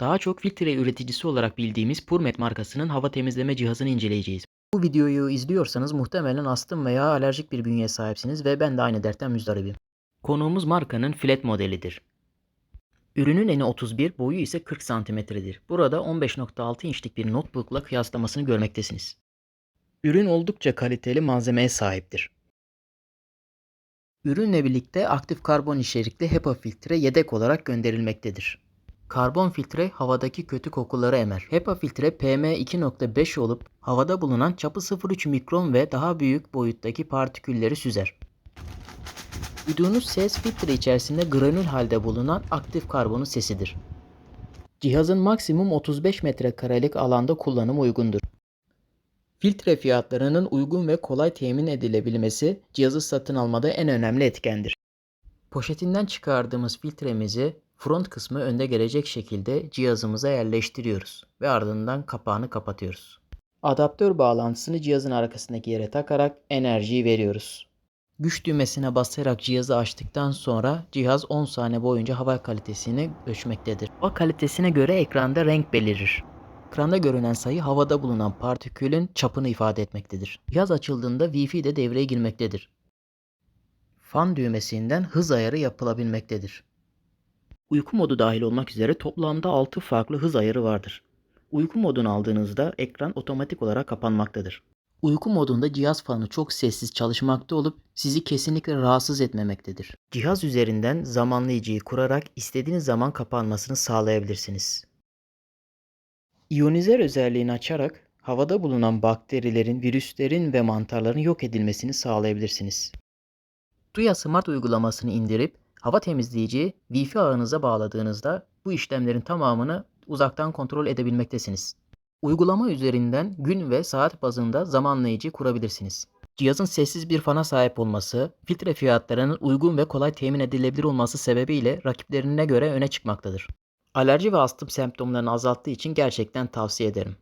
Daha çok filtre üreticisi olarak bildiğimiz Purmet markasının hava temizleme cihazını inceleyeceğiz. Bu videoyu izliyorsanız muhtemelen astım veya alerjik bir bünyeye sahipsiniz ve ben de aynı dertten müzdaribim. Konuğumuz markanın flat modelidir. Ürünün eni 31, boyu ise 40 santimetredir. Burada 15.6 inçlik bir notebook'la kıyaslamasını görmektesiniz. Ürün oldukça kaliteli malzemeye sahiptir. Ürünle birlikte aktif karbon içerikli HEPA filtre yedek olarak gönderilmektedir. Karbon filtre havadaki kötü kokuları emer. HEPA filtre PM2.5 olup havada bulunan çapı 0.3 mikron ve daha büyük boyuttaki partikülleri süzer. Duyduğunuz ses filtre içerisinde granül halde bulunan aktif karbonun sesidir. Cihazın maksimum 35 metrekarelik alanda kullanım uygundur. Filtre fiyatlarının uygun ve kolay temin edilebilmesi cihazı satın almada en önemli etkendir. Poşetinden çıkardığımız filtremizi front kısmı önde gelecek şekilde cihazımıza yerleştiriyoruz ve ardından kapağını kapatıyoruz. Adaptör bağlantısını cihazın arkasındaki yere takarak enerjiyi veriyoruz. Güç düğmesine basarak cihazı açtıktan sonra cihaz 10 saniye boyunca hava kalitesini ölçmektedir. Hava kalitesine göre ekranda renk belirir. Ekranda görünen sayı havada bulunan partikülün çapını ifade etmektedir. Cihaz açıldığında Wi-Fi de devreye girmektedir. Fan düğmesinden hız ayarı yapılabilmektedir. Uyku modu dahil olmak üzere toplamda 6 farklı hız ayarı vardır. Uyku modunu aldığınızda ekran otomatik olarak kapanmaktadır. Uyku modunda cihaz fanı çok sessiz çalışmakta olup sizi kesinlikle rahatsız etmemektedir. Cihaz üzerinden zamanlayıcıyı kurarak istediğiniz zaman kapanmasını sağlayabilirsiniz. İyonizer özelliğini açarak havada bulunan bakterilerin, virüslerin ve mantarların yok edilmesini sağlayabilirsiniz. Duya Smart uygulamasını indirip hava temizleyici Wi-Fi ağınıza bağladığınızda bu işlemlerin tamamını uzaktan kontrol edebilmektesiniz. Uygulama üzerinden gün ve saat bazında zamanlayıcı kurabilirsiniz. Cihazın sessiz bir fana sahip olması, filtre fiyatlarının uygun ve kolay temin edilebilir olması sebebiyle rakiplerine göre öne çıkmaktadır. Alerji ve astım semptomlarını azalttığı için gerçekten tavsiye ederim.